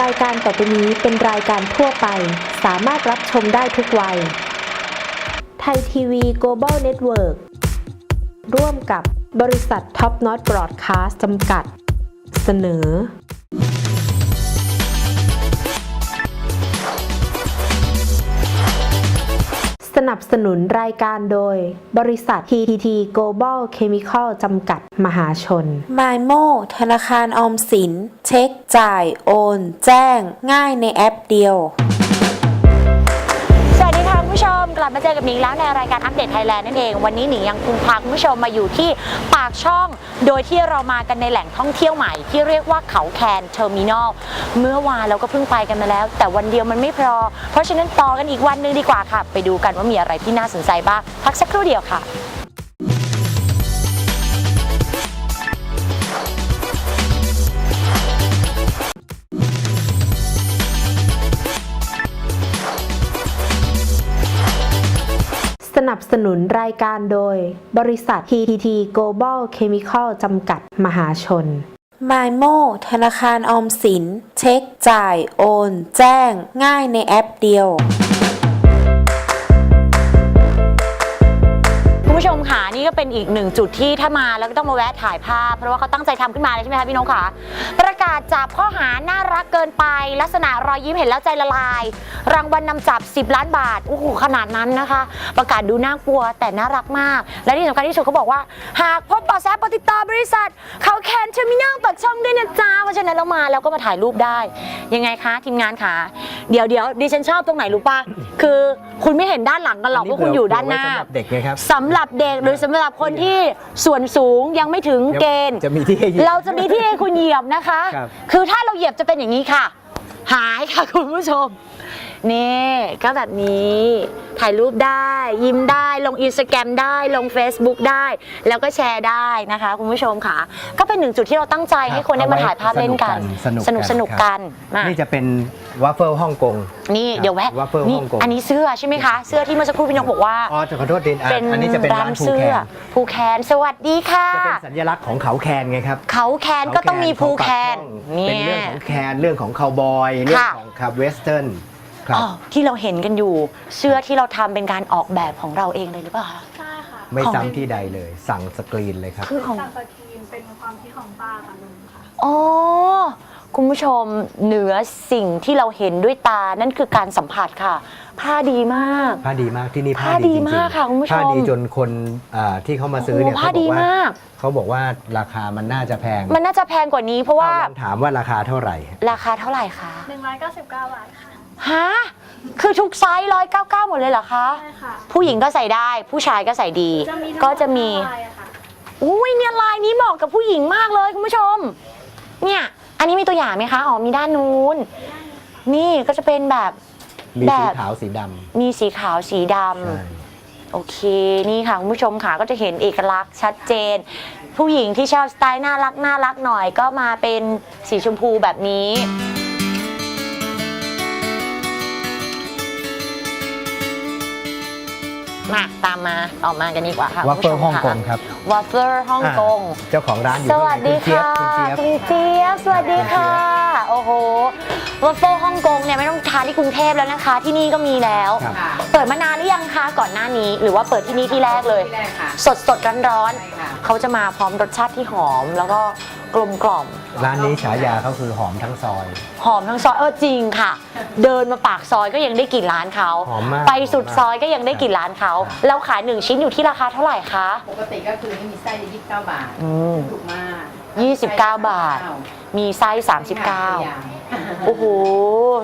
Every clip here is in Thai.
รายการต่อไปนี้เป็นรายการทั่วไป สามารถรับชมได้ทุกวัย ไทยทีวี Global Network ร่วมกับบริษัทท็อปน็อตบรอดคาสต์จำกัด เสนอ สนับสนุนรายการโดย บริษัท TTT Global Chemical จำกัดมหาชนมายโมธนาคารออมสิน เช็คจ่ายโอน แจ้ง ง่ายในแอปเดียว กลับมาเจอกับหนิงแล้วในรายการอัปเดตไทยแลนด์นั่นเอง วันนี้หนิงยังคงพาคุณผู้ชมมาอยู่ที่ปากช่อง โดยที่เรามากันในแหล่งท่องเที่ยวใหม่ ที่เรียกว่าเขาแคนเทอร์มินอล เมื่อวานเราก็เพิ่งไปกันมาแล้ว แต่วันเดียวมันไม่พอ เพราะฉะนั้นต่อกันอีกวันหนึงดีกว่าค่ะ ไปดูกันว่ามีอะไรที่น่าสนใจบ้างพักสักครู่เดียวค่ะ นับสนุนรายการโดย บริษัท TTT Global Chemical จำกัดมหาชนมายโมธนาคารออมสิน เช็ค จ่าย โอน แจ้ง ง่ายในแอปเดียว นี่ก็เป็นอีกหนึ่งจุดที่ถ้ามาแล้วก็ต้องมาแวะถ่ายภาพ เพราะว่าเขาตั้งใจทำขึ้นมาเลยใช่ไหมคะพี่นกค่ะประกาศจับข้อหาน่ารักเกินไป ลักษณะรอยยิ้มเห็นแล้วใจละลาย รางวัลนนำจับ 10 ล้านบาทโอ้โหขนาดนั้นนะคะ ประกาศดูน่ากลัวแต่น่ารักมาก และที่สำคัญที่สุดเขาบอกว่า หากพบเบาะแสปฏิดต่อบริษัท เขาแคนเทอร์มินอลปักช่องด้วยนะจ๊ะเพราะฉะนั้นเรามาแล้วก็มาถ่ายรูปได้ ยังไงคะทีมงานคะเดี๋ยวเดี๋ยวดิฉันชอบตรงไหนรู้ป่ะคือคุณไม่เห็นด้านหลังกันหรอกว่าคุณอยู่ด้านหน้าสำหรับเด็กไงครับสำหรับเด็กหรือสำหรับคนที่ส่วนสูงยังไม่ถึงเกณฑ์ จะมีที่ให้เหยียบ เราจะมีที่ให้คุณเหยียบนะคะ ครับ คือถ้าเราเหยียบจะเป็นอย่างนี้ค่ะ หายค่ะคุณผู้ชม นี่ก็แบบนี้ ถ่ายรูปได้ ยิ้มได้ลงอินสตาแกรมได้ลง Facebook ได้ แล้วก็แชร์ได้นะคะ คุณผู้ชมค่ะ ก็เป็นหนึ่งจุดที่เราตั้งใจให้คนได้มาถ่ายภาพเล่นกันสนุกสนุกสนุกครับกันมานี่จะเป็นวัฟเฟิลฮ่องกงนี่เดี๋ยวแวะวัฟเฟิลนี่ฮ่องกงอันนี้เสื้อใช่ไหมคะเสื้อที่เมื่อสักครู่พี่นกบอกว่าอ๋อจะขอโทษดินอะเป็นอันนี้จะเป็นร้านภูเสื้แคอนภูแคนสวัสดีค่ะจะเป็นสัญลักษณ์ของเขาแคนไงครับเขาแคนก็ต้องมีภูแคนเขาเป็นเรื่องของแคนเรื่องของคาวบอยเรื่องของครับเวสเทิร์น ครับอ๋อที่เราเห็นกันอยู่ เสื้อที่เราทำเป็นการออกแบบของเราเองเลยหรือเปล่าคะ ใช่ค่ะ ไม่ของ ซ้ำที่ใดเลย สั่งสกรีนเลยครับ คือของตังสกรีนเป็นความคิดของป้าค่ะลุงค่ะ อ๋อ คุณผู้ชมเหนือสิ่งที่เราเห็นด้วยตานั่นคือการสัมผัสค่ะ ผ้าดีมาก ผ้าดีมากที่นี่ผ้าผ้าดีดีจริงมากค่ะคุณผู้ชม ผ้าดีจนคนอ่าที่เขามาซื้อเนี่ยโอ้โหผ้าเขาบดีอกว่ามาก เขาบอกว่าราคามันน่าจะแพงมันน่าจะแพงกว่านี้เพราะว่าเราลองถามว่าราคาเท่าไหร่ ราคาเท่าไหร่คะ 199 บาทค่ะ ฮะ คือทุกไซส์ร้อยเก้าเก้าหมดเลยเหรอคะ ใช่ค่ะ ผู้หญิงก็ใส่ได้ ผู้ชายก็ใส่ดี จะมีก็จะมี ลายอะค่ะ อุ้ยเนี่ยลายนี้เหมาะกับผู้หญิงมากเลยคุณผู้ชม เนี่ย อันนี้มีตัวอย่างไหมคะ อ๋อมีด้านนู้น นี่ก็จะเป็นแบบ มีแบสีบ ขาวสีดมีสีขาวสีดำใช่ำโอเค นี่ค่ะ คุณผู้ชมค่ะก็จะเห็นเอกลักษณ์ชัดเจน ผู้หญิงที่ชอบสไตล์น่ารักน่ารักหน่อยก็มาเป็นสีชมพูแบบนี้ มาตามมาออกมากันดีกว่าค่ะวัฟเฟิลคุณฮ่องผู้ชมกค่ะงครับวัฟเฟิลฮ่องกงอ่าเจ้าของร้านอยู่สวัสดีข้างค่ะในคุณเจี๊ยบคุณเจี๊ยบคุณเจี๊ยบสวัสดีค่ะ โอ้โหวัฟเฟิลฮ่องกงเนี่ยไม่ต้องทานที่กรุงเทพแล้วนะคะ ที่นี่ก็มีแล้วครับเปิดมานานหรือยังคะก่อนหน้านี้ หรือว่าเปิดที่นี่ที่แรกเลยที่แรกค่ะสดสดร้อนร้อนๆใช่ค่ะเขาจะมาพร้อมรสชาติที่หอมแล้วก็ กลมกล่อม ร้านนี้ฉายาเขาคือหอมทั้งซอย หอมทั้งซอยเออจริงค่ะ เดินมาปากซอยก็ยังได้กลิ่นร้านเขาหอมมากไปสุดซอยก็ยังได้กลิ่นร้านเขาแล้วขายหนึ่งชิ้นอยู่ที่ราคาเท่าไหร่คะ ปกติก็คือไม่มีไส้จะ29บาท อืมถูกมาก29บาท มีไส้ 39 โอ้โห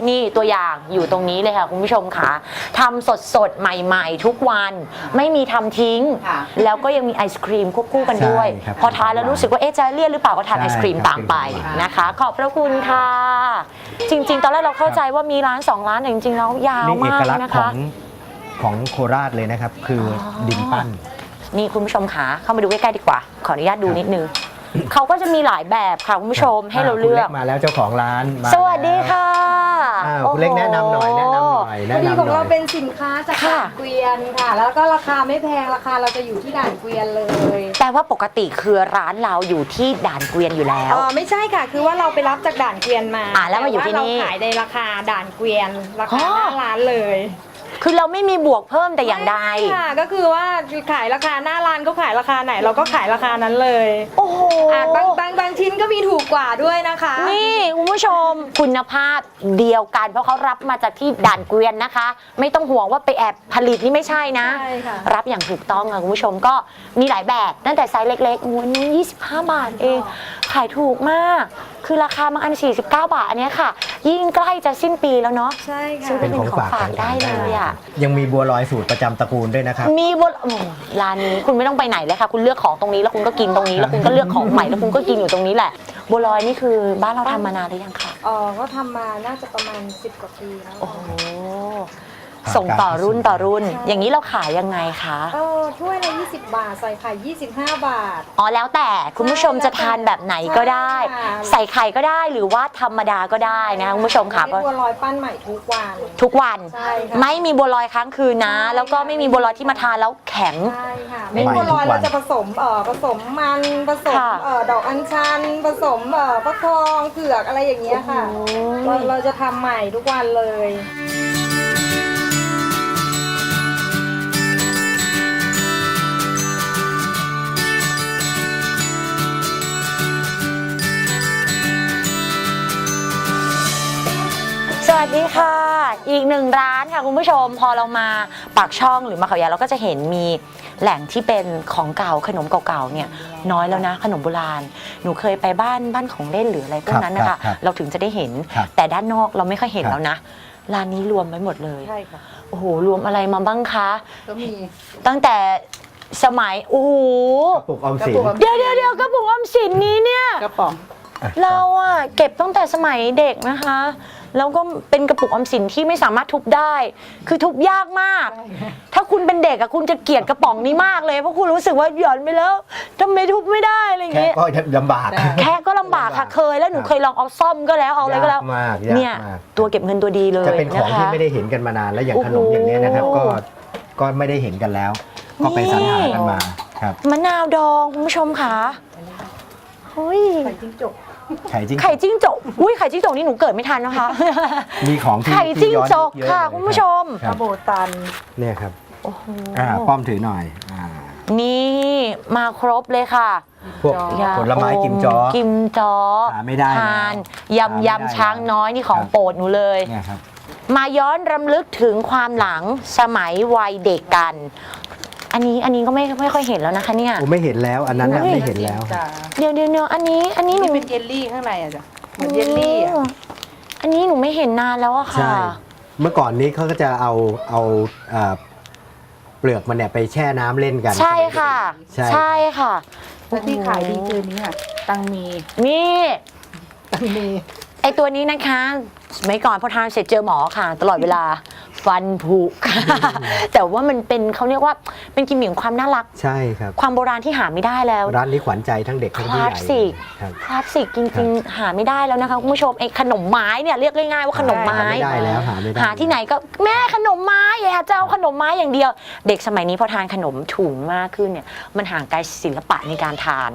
นี่ตัวอย่างอยู่ตรงนี้เลยค่ะคุณผู้ชมค่ะทำสดสดๆ ใหม่ๆ ทุกวัน ไม่มีทำทิ้ง ค่ะ แล้วก็ยังมีไอศครีมควบคู่กันด้วย ใช่ครับพอทานแล้วรู้สึกว่าเอ๊ะจะเลี่ยนหรือเปล่าก็ทานใช่ไอศครีมครับ ตามไปเป็นของหวานนะคะ ขอบพระคุณค่ะ จริง ๆ ตอนแรกเราเข้าใจว่ามีร้านสองร้านแต่จริงๆแล้วยาวนี่เอมากกลักษนะณ์ขอคะ งของโคราชเลยนะครับ คืออดินปั้น นี่คุณผู้ชมค่ะเข้ามาดูใกล้ๆดีกว่า ขออนุญาตดูนิดนึง เขาก็จะมีหลายแบบค่ะคุณผู้ชมให้เราเลือกคุณกมาแล้วเจ้าของร้านมาสวัสดีค่ะออ่าคุณเล็กแนะนำหน่อยแนะนำหน่อยพแนะอดีนำของหน่เราอยเป็นสินค้าจากค่ะด่านเกวียนค่ะ แล้วก็ราคาไม่แพงราคาเราจะอยู่ที่ด่านเกวียนเลยแปลว่าปกติคือร้านเราอยู่ที่ด่านเกวียนอยู่แล้ว เออไม่ใช่ค่ะ คือว่าเราไปรับจากด่านเกวียนมาอ่าแล้วมาอยู่ที่นี่แต่ว่าเราขายในราคาด่านเกวียนราคาอ๋อหน้าร้านเลย คือเราไม่มีบวกเพิ่มแต่อย่างใดไม่ค่ะก็คือว่าขายราคาหน้าร้านเขาขายราคาไหน เราก็ขายราคานั้นเลยโอ้โห อะบางบางบางชิ้นก็มีถูกกว่าด้วยนะคะ นี่คุณผู้ชมคุณภาพเดียวกัน เพราะเขารับมาจากที่ด่านเกวียนนะคะ ไม่ต้องห่วงว่าไปแอบผลิตนี่ไม่ใช่นะ ใช่ค่ะ รับอย่างถูกต้องค่ะคุณผู้ชมก็มีหลายแบบตั้งแต่ไซส์เล็กๆวันนี้25 บาทเองขายถูกมาก คือราคาบางอัน 49 บาทอันเนี้ยค่ะ ยิ่งใกล้จะสิ้นปีแล้วเนาะใช่ค่ะซื้อเป็นของฝากเป็นของฝากได้เลยอะยังมีบัวลอยสูตรประจำตระกูลด้วยนะครับ มีบนโอ้โหร้านนี้คุณไม่ต้องไปไหนเลยค่ะ คุณเลือกของตรงนี้แล้วคุณก็กินตรงนี้ แล้วคุณก็เลือกของใหม่แล้วคุณก็กินอยู่ตรงนี้แหละบัวลอยนี่คือบ้านเราทำมานานหรือยังคะ เออก็ทำมาน่าจะประมาณ 10 กว่าปีแล้วโอ้โห ส่งต่อรุ่นต่อรุ่น อย่างนี้เราขายยังไงคะ เออถ้วยละ 20 บาท ใส่ไข่ 25 บาท อ๋อแล้วแต่คุณผู้ชมจะทานแบบไหนก็ได้ ใช่ค่ะ ใส่ไข่ก็ได้หรือว่าธรรมดาก็ได้นะคุณผู้ชมค่ะอันนี้บัวลอยปั้นใหม่ทุกวัน ทุกวันใช่ค่ะ ไม่มีบัวลอยค้างคืนนะ แล้วก็ไม่มีบัวลอยที่มาทานแล้วแข็ง ใช่ค่ะใหม่ไม่บัวลอยทุกวัน เราจะผสมเอ่อผสมมันผสมค่ะ เอ่อดอกอัญชัน ผสมเอ่อฟักทองเผือกอะไรอย่างเงี้ยค่ะโอ้เรายเราจะทำใหม่ทุกวันเลย สวัสดีค่ะ อีกหนึ่งร้านค่ะคุณผู้ชม พอเรามาปากช่องหรือมาเขาใหญ่เราก็จะเห็นมีแหล่งที่เป็นของเก่าขนมเก่าๆเนี่ยน้อยแล้วนะขนมโบราณ หนูเคยไปบ้านบ้านของเล่นหรืออะไรพวกนั้นนะครัคะบครับเราถึงจะได้เห็นครับแต่ด้านนอกเราไม่ค่อยเห็นครับแล้วนะ ร้านนี้รวมไว้หมดเลย ใช่ค่ะ โอ้โห รวมอะไรมาบ้างคะ ก็มี ตั้งแต่สมัย โอ้โหกระปุกออมสินกระปุกออมเดี๋ยวเดี๋ยวเดี๋ยวกระปุกออมสินนี้เนี่ย กระป๋อง เราอะเก็บตั้งแต่สมัยเด็กนะคะ แล้วก็เป็นกระปุกออมสินที่ไม่สามารถทุบได้ คือทุบยากมาก ถ้าคุณเป็นเด็กอะคุณจะเกลียดกระป๋องนี้มากเลยเพราะคุณรู้สึกว่าหย่อนไปแล้วทำไมทุบไม่ได้อะไรอย่างแค่เงี้ย ก็ลำบากได้แค่ก็ลำบากค่ะเคย แล้วหนูเคยลองเอาซ่อมก็แล้วเอาอะไรก็แล้วยากมากยากเนี่ย มาก ตัวเก็บเงินตัวดีเลยจะเป็นของนะคะที่ไม่ได้เห็นกันมานานแล้วอย่างขนมอย่างเนี้ยนะครับโอ้โหก็ก็ไม่ได้เห็นกันแล้ว ก็ไปสรรหากันมาครับ มะนาวดองคุณผู้ชมค่ะเฮ้ย ไข่จิ้งจก ไข่จิ้งไข่จิ้งจกอุ้ยไข่จิ้งจกนี่หนูเกิดไม่ทันนะคะ มีของที่ไข่จิ้งจกที่ย้อนยุเยอค่ะเลยคุณผู้ชมครับโบตัน เนี่ยครับโอ้โหอ่าป้อมถือหน่อยอ่านี่มาครบเลยค่ะพวกยาผลไม้กิมจ้อกิมจ้อหาไม่ได้ทานแล้วหาไม่ยำได้ยำช้างน้อยนี่ของครับ โปรดหนูเลย เนี่ยครับ มาย้อนรำลึกถึงความหลังสมัยวัยเด็กกัน อันนี้อันนี้ก็ไม่ไม่ค่อยเห็นแล้วนะคะเนี่ยผมไม่เห็นแล้วอันนั้นน่ะอุ้ยไม่เห็นแล้ว จ้ะเดี๋ยวเดี๋ยวเดี๋ยวอันนี้อันนี้หนูนี่เป็นเยลลี่ข้างในอะจ้ะเหมือนเยลลี่อะโอันนี้หนูไม่เห็นนานแล้วอะใช่ค่ะเมื่อก่อนนี้เขาก็จะเอาเอาเอ่อเปลือกมันเนี่ยไปแช่น้ำเล่นกัน ใช่ค่ะ ใช่ ใช่ค่ะแล้วที่ขายดีคือนี้อะ ตังมีนี่ ตังมีไอตัวนี้นะคะสมัยก่อนพอทานเสร็จเจอหมอค่ะ ตลอดเวลา ฟันผุ แต่ว่ามันเป็นเขาเรียกว่าเป็นกิมมิคของความน่ารัก ใช่ครับ ความโบราณที่หาไม่ได้แล้ว ร้านนี้ขวัญใจทั้งเด็กทั้งผู้ใหญ่คลาสสิกครับ คลาสสิกจริงๆหาไม่ได้แล้วนะคะคุณผู้ชมไอ้ขนมไม้เนี่ยเรียกง่ายๆว่าขนมไม้ หาไม่ได้แล้วหาไม่ได้ หาที่ไหนก็แม่ขนมไม้อยากจะเอาขนมไม้อย่างเดียว เด็กสมัยนี้พอทานขนมถุงมากขึ้นเนี่ยมันห่างไกลศิลปะในการทาน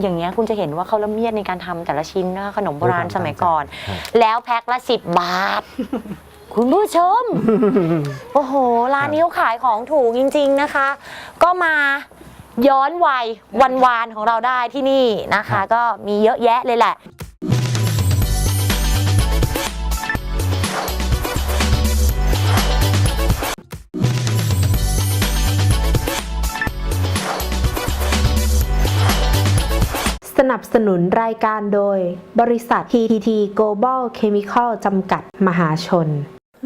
อย่างเงี้ยคุณจะเห็นว่าเขาละเมียดในการทำแต่ละชิ้นนะคะขนมโบราณสมัยก่อน ครับ แล้วแพ็คละสิบบาท คุณผู้ชม โอ้โห ร้านนี้เขาขายของถูกจริง ๆนะคะ ก็มาย้อนวัยวันวานของเราได้ที่นี่นะคะ ก็มีเยอะแยะเลยแหละสนับสนุนรายการโดย บริษัท TTT Global Chemical จำกัดมหาชน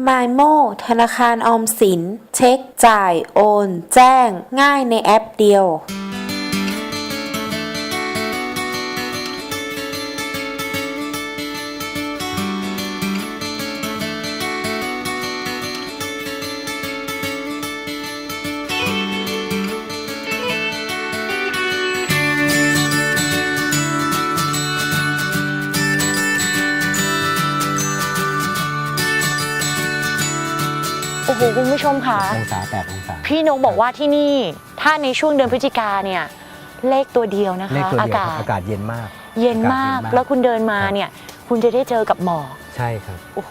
มายโมธนาคารออมสิน เช็ค จ่าย โอน แจ้ง ง่ายในแอปเดียว หคุณผู้ชมค่ะ องศาแปดองศา พี่นกบอกว่าที่นี่ถ้าในช่วงเดือนพฤศจิกาเนี่ย เลขตัวเดียวนะคะเลขตัวอาเดียวกาครับศอากาศเย็นมาก เย็นมาก อากาศเย็นมาก แล้วคุณเดินมาเนี่ย คุณจะได้เจอกับหมอกใช่ครับโอ้โห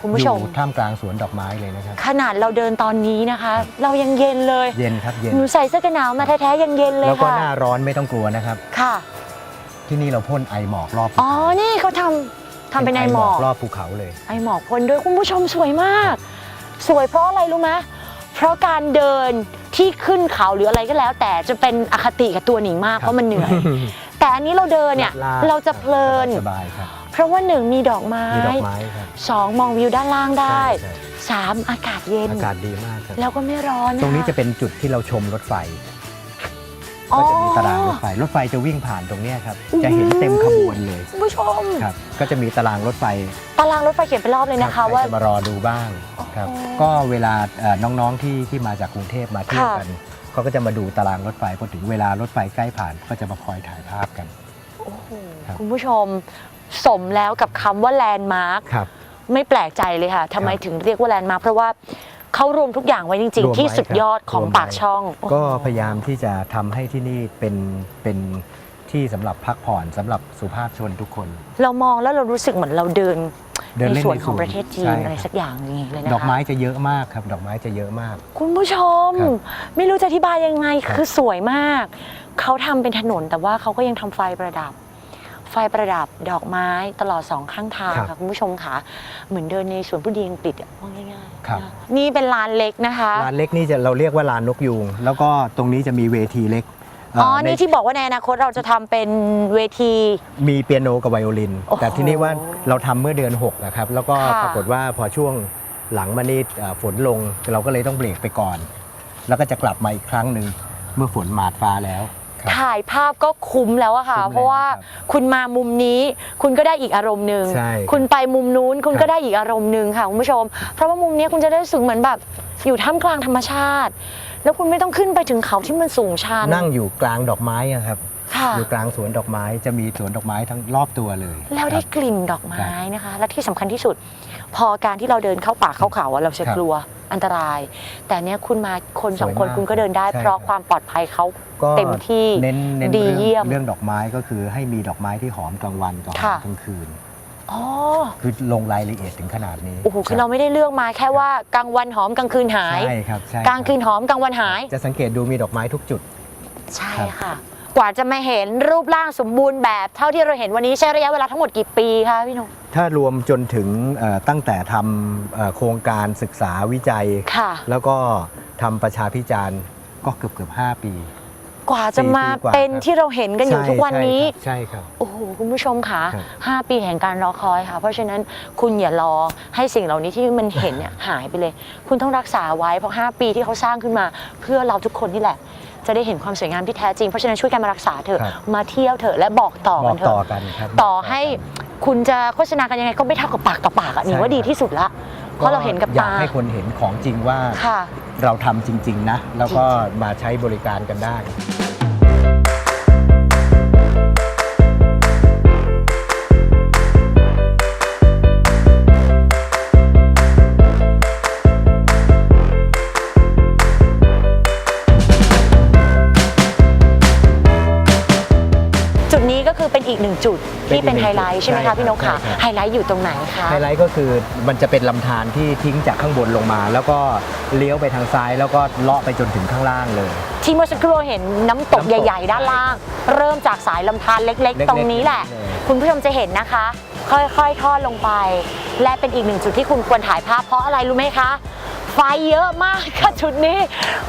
คุณผู้ชม อยู่ท่ามกลางสวนดอกไม้เลยนะครับ ขนาดเราเดินตอนนี้นะคะ เรายังเย็นเลยเย็นครับเย็น หนูใส่เสื้อกันหนาวมาแท้ๆยังเย็นเลยแล้วก็ค่ะหน้าร้อนไม่ต้องกลัวนะครับ ค่ะที่นี่เราพ่นไอหมอกรอบภูอ๋อเขานี่เขาทำทำเป็นไอหมอกรอบภูเขาเลย ไอหมอกพ่นด้วยคุณผู้ชมสวยมาก สวยเพราะอะไรรู้ไหมเพราะการเดินที่ขึ้นเขาหรืออะไรก็แล้ว แต่จะเป็นอคติกับตัวหนิงมากเพราะมันเหนื่อย แต่อันนี้เราเดินเนี่ยลาดเราจะเพลิน สบายๆครับ เพราะว่าหนึ่งมีดอกไม้มีดอกไม้ครับ สองมองวิวด้านล่างได้ใช่สามอากาศเย็นๆอากาศดีมากครับ แล้วก็ไม่ร้อนตรงนี้จะคเป็นจุดที่เราชมรถไฟ อ๋อ ก็จะมีตารางรถไฟ รถไฟจะวิ่งผ่านตรงเนี้ยครับจะเห็นเต็มขบวนเลยคุณผู้ชม ครับ ก็จะมีตารางรถไฟตารางรถไฟเขียนเป็นรอบเลยนะคะรับว่าใครจะมารอดูบ้าง ครับอ๋อก็เวลาเอ่อน้องๆที่ที่มาจากกรุงเทพมาเที่ยวค่ะกันเขาก็จะมาดูตารางรถไฟพอถึงเวลารถไฟใกล้ผ่านก็จะมาคอยถ่ายภาพกัน โอ้โหครับ คุณผู้ชมสมแล้วกับคำว่าแลนด์มาร์คครับ ไม่แปลกใจเลยค่ะทำไมครับถึงเรียกว่าแลนด์มาร์คเพราะว่าเขารวมทุกอย่างไว้จริง รวมๆที่ไว้สุดยอดครับของรวมปากไว้ช่องก็พยายามที่จะทำให้ที่นี่เป็นเป็นที่สำหรับพักผ่อนสำหรับสุภาพชนทุกคน เรามองแล้วเรารู้สึกเหมือนเราเดิน เดินในเล่นส่วนในของสวนประเทศจีนใช่อะไรครับสักอย่างนี้เลยนะคะ ดอกไม้จะเยอะมากครับ ดอกไม้จะเยอะมาก คุณผู้ชม ครับไม่รู้จะอธิบายยังไงครับ คือสวยมาก เขาทำเป็นถนนแต่ว่าเขาก็ยังทำไฟประดับ ไฟประดับดอกไม้ตลอดสองข้างทางค่ะคุณผู้ชมค่ะ เหมือนเดินในสวนผู้ดีอังกฤษอะว่าง่ายๆครับ นะนี่เป็นลานเล็กนะคะลานเล็กนี่จะเราเรียกว่าลานนกยูงแล้วก็ตรงนี้จะมีเวทีเล็กเอ๋อ ในนี่ที่บอกว่าในอนาคตเราจะทำเป็นเวที มีเปียโนกับไวโอลิน โอ้โหแต่ที่นี่ว่าเราทำเมื่อเดือน6นะครับ แล้วก็ค่ะ ปรากฏว่าพอช่วงหลังมานี่เอ่อฝนลงเราก็เลยต้องเบรกไปก่อน แล้วก็จะกลับมาอีกครั้งหนึ่งเมื่อฝนมาดฟ้าแล้วครับ ถ่ายภาพก็คุ้มแล้วอะค่ะ คุ้มแล้วเพราะว่าครับคุณมามุมนี้ คุณก็ได้อีกอารมณ์หนึ่งใช่ครับคุณไปมุมนู้นคุณครับก็ได้อีกอารมณ์หนึ่งค่ะคุณผู้ชม เพราะว่ามุมนี้คุณจะได้รู้สึกเหมือนแบบอยู่ท่ามกลางธรรมชาติ แล้วคุณไม่ต้องขึ้นไปถึงเขาที่มันสูงชัน นั่งอยู่กลางดอกไม้อะครับ ค่ะ อยู่กลางสวนดอกไม้จะมีสวนดอกไม้ทั้งรอบตัวเลยแล้วได้ครับกลิ่นดอกไม้นะคะ และที่สำคัญที่สุด พอการที่เราเดินเข้าป่าเข้าเขาอะเราจะครับกลัวอันตราย แต่เนี้ยคุณมาคนสองคนสวยมากคุณก็เดินได้ใช่เพราะครับความปลอดภัยเขาก็เต็มที่เน้นเน้นดีเรื่องเยี่ยม เรื่องดอกไม้ก็คือให้มีดอกไม้ที่หอมกลางวันกับหอมค่ะ กลางคืน อ๋อคือลงรายละเอียดถึงขนาดนี้โอ้โหคือเราไม่ได้เลือกมาแค่ว่ากลางวันหอมกลางคืนหาย ใช่ครับใช่กลางคืนหอมกลางวันหาย จะสังเกตดูมีดอกไม้ทุกจุด ใช่ครับค่ะ กว่าจะมาเห็นรูปร่างสมบูรณ์แบบเท่าที่เราเห็นวันนี้ใช้ระยะเวลาทั้งหมดกี่ปีคะพี่หนุ่ม ถ้ารวมจนถึงเอ่อตั้งแต่ทำเอ่อโครงการศึกษาวิจัย ค่ะ แล้วก็ทำประชาพิจารณ์ก็เกือบเกือบห้าปี กว่าจะมาสี่ปีกว่าเป็นครับที่เราเห็นกันอยู่ใช่ทุกวันนี้ใช่ครับโอ้โหคุณผู้ชมค่ะครับห้าปีแห่งการรอคอยค่ะ เพราะฉะนั้นคุณอย่ารอให้สิ่งเหล่านี้ที่มันเห็นเนี่ยหายไปเลย คุณต้องรักษาไว้เพราะ 5 ปีที่เขาสร้างขึ้นมา เพื่อเราทุกคนนี่แหละ จะได้เห็นความสวยงามที่แท้จริงเพราะฉะนั้นช่วยกันมารักษาเถอะครับมาเที่ยวเถอะและบอกต่อบอกกันเถต่ออะกันครับต่อให้คุณจะโฆษณากันยังไงก็ไม่เท่ากับปากต่อปากอะหนิงว่าใช่ดีที่สุดละเพราะเราเห็นกับอยาตากให้คนเห็นของจริงว่าค่ะ เราทำจริง ๆ นะ แล้วก็มาใช้บริการกันได้ จุดที่เป็นเป็นอีกหนึ่งไฮไลท์ใช่ไหมใช่ครัคะบพี่นกค่ะใช่ครับไฮไลท์อยู่ตรงไหนคะไฮไลท์ก็คือมันจะเป็นลำธารที่ทิ้งจากข้างบนลงมา แล้วก็เลี้ยวไปทางซ้าย แล้วก็เลาะไปจนถึงข้างล่างเลย ที่เมื่อสักครู่เห็นน้ำตกน้ำตกใหญ่ ๆ ด้านล่าง เริ่มจากสายลำธารเล็ก ๆ ตรงนี้แหละเล็กๆคุณผู้ชมจะเห็นนะคะ ค่อยๆ ทอดลงไป และเป็นอีกหนึ่งจุดที่คุณควรถ่ายภาพเพราะอะไรรู้ไหมคะ ไฟเยอะมากค่ะจุดนี้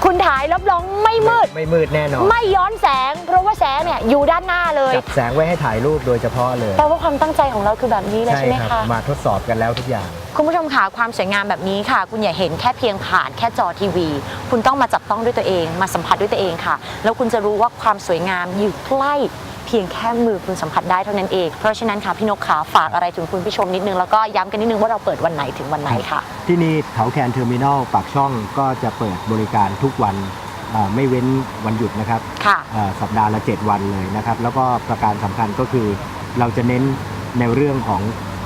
คุณถ่ายรับรองไม่มืด ไม่มืดแน่นอนไม่ย้อนแสง เพราะว่าแสงเนี่ยอยู่ด้านหน้าเลยจับแสงไว้ให้ถ่ายรูปโดยเฉพาะเลยแปลว่าความตั้งใจของเราคือแบบนี้เลยใช่ไหมครัคะมาทดสอบกันแล้วทุกอย่าง คุณผู้ชมค่ะความสวยงามแบบนี้ค่ะ คุณอย่าเห็นแค่เพียงผ่านแค่จอทีวี คุณต้องมาจับต้องด้วยตัวเอง มาสัมผัสด้วยตัวเองค่ะ แล้วคุณจะรู้ว่าความสวยงามอยู่ใกล้เพียงแค่มือคุณสัมผัสได้เท่านั้นเอง เพราะฉะนั้นค่ะพี่นกขาฝากอะไรถึงคุณผู้ชมนิดนึง แล้วก็ย้ำกันนิดนึงว่าเราเปิดวันไหนถึงวันไหนค่ะ ที่นี่เขาแคนเทอร์มินอลปากช่องก็จะเปิดบริการทุกวันอ่าไม่เว้นวันหยุดนะครับค่ะอ่าสัปดาห์ละ 7 วันเลยนะครับ แล้วก็ประการสำคัญก็คือ เราจะเน้นในเรื่องของ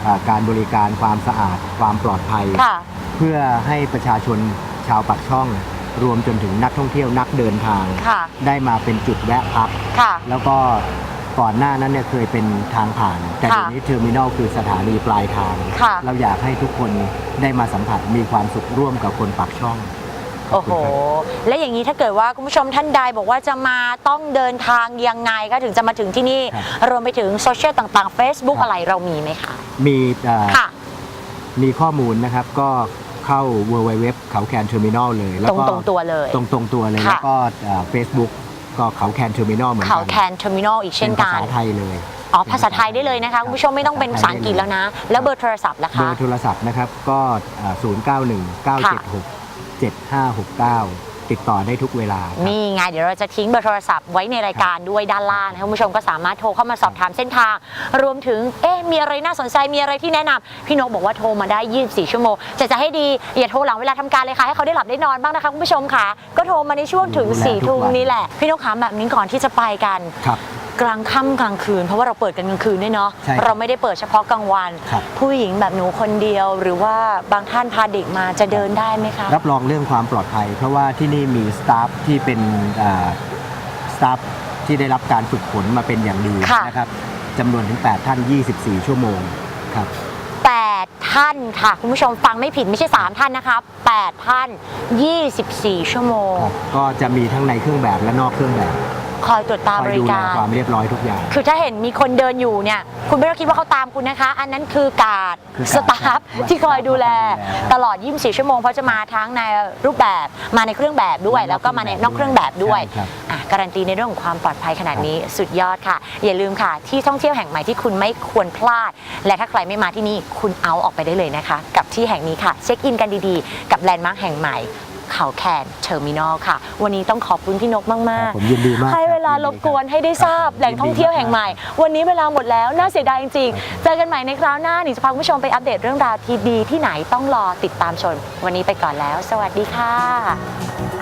อาการบริการความสะอาด ความปลอดภัย ค่ะ เพื่อให้ประชาชนชาวปากช่อง รวมจนถึงนักท่องเที่ยวนักเดินทาง ค่ะ ได้มาเป็นจุดแวะพัก ค่ะ แล้วก็ ก่อนหน้านั้นเนี่ยเคยเป็นทางผ่าน แต่ค่ะเดี๋ยวนี้เทอร์มินอลคือสถานีปลายทาง ค่ะ เราอยากให้ทุกคนได้มาสัมผัสมีความสุขร่วมกับคนปากช่องขบโอ้คุโหณครับ และอย่างนี้ถ้าเกิดว่าคุณผู้ชมท่านใดบอกว่าจะมาต้องเดินทางยังไงก็ถึงจะมาถึงที่นี่ ครับ รวมไปถึงโซเชียลต่างๆ Facebook ครับอะไรเรามีไหมคะ มีเอ่อ ค่ะ มีข้อมูลนะครับก็เข้า w w w เขาแคนเทอร์มินอลเลย แล้วตรงก็ตรงตัวเลยตรงตรงตัวเลย ค่ะแล้วก็เฟซบุ๊ กก็เขาแคนเทอร์มินอลเหมือนกัเขาแคนเทอร์มินอลอีกเช่นป็กัภานษาไทยเลย อ๋อ ภาษาไทยได้เลยนะคะ คุณผู้ชมไม่ต้องเป็นภาษาอังกฤษแล้วนะ แล้วเบอร์โทรศัพท์ล่ะเบอคะร์โทรศัพท์นะครับ ก็ 0 9 1 9 7 6 7 5 6 9ติดต่อได้ทุกเวลาครับ นี่ไง เดี๋ยวเราจะทิ้งเบอร์โทรศัพท์ไว้ในรายการด้วยด้านล่างนะคะคุณผู้ชมก็สามารถโทรเข้ามาสอบถามเส้นทาง รวมถึงเอ๊ะมีอะไรน่าสนใจมีอะไรที่แนะนำพี่นกบอกว่าโทรมาได้ 24 ชั่วโมง จะจะให้ดี อย่าโทรหลังเวลาทำการเลยค่ะ ให้เขาได้หลับได้นอนบ้างนะคะคุณผู้ชมค่ะ ก็โทรมาในช่วงถึงดูแล4ี่ทุกทุ่มวัน นี้แหละ พี่นกถามแบบนี้ก่อนที่จะไปกัน ครับ กลางค่ำกลางคืน เพราะว่าเราเปิดกันกลางคืนด้วยเนาะใช่ครับเราไม่ได้เปิดเฉพาะกลางวัน ครับ ผู้หญิงแบบหนูคนเดียว หรือว่าบางท่านพาเด็กมาจะเดินได้ไหมคะ รับรองเรื่องความปลอดภัย เพราะว่าที่นี่มีสตาฟที่เป็นสตาฟที่ได้รับการฝึกฝนมาเป็นอย่างดีค่ะ นะครับจำนวนถึง 8 ท่าน 24 ชั่วโมงครับ8 ท่านค่ะ คุณผู้ชมฟังไม่ผิดไม่ใช่ 3 ท่านนะคะ8ท่าน 24 ชั่วโมงครับก็จะมีทั้งในเครื่องแบบและนอกเครื่องแบบคอยตรวจตาคบอยริดูแลการ ความเรียบร้อยทุกอย่าง คือถ้าเห็นมีคนเดินอยู่เนี่ย คุณไม่ต้องคิดว่าเขาตามคุณนะคะ อันนั้นคือการดคือสการ์ดตาฟครับที่คอยดูแลคอยดูแล ตลอด 24 ชั่วโมงเพราะจะมาทั้งในรูปแบบมาในเครื่องแบบด้วย และนอกแล้วก็มาในนอกเครื่องแบบด้วย ใช่ครับอะ การันตีในเรื่องของความปลอดภัยขนาดนี้สุดยอดค่ะ อย่าลืมค่ะ ที่ท่องเที่ยวแห่งใหม่ที่คุณไม่ควรพลาด และถ้าใครไม่มาที่นี่คุณเอาออกไปได้เลยนะคะ กับที่แห่งนี้ค่ะ เช็คอินกันดีๆ กับแลนด์มาร์คแห่งใหม่เขาแคนเทอร์มินอลค่ะ วันนี้ต้องขอบคุณพี่นกมาก ผมยินดีมากให้เวลารบกวนให้ได้ทราบแหล่งท่องเที่ยวแห่งใหม่ วันนี้เวลาหมดแล้วน่าเสียดายจริง ๆ เจอกันใหม่ในคราวหน้าหนิงจะพาคุณผู้ชมไปอัปเดตเรื่องราวที่ดีที่ไหนต้องรอติดตามชม วันนี้ไปก่อนแล้ว สวัสดีค่ะ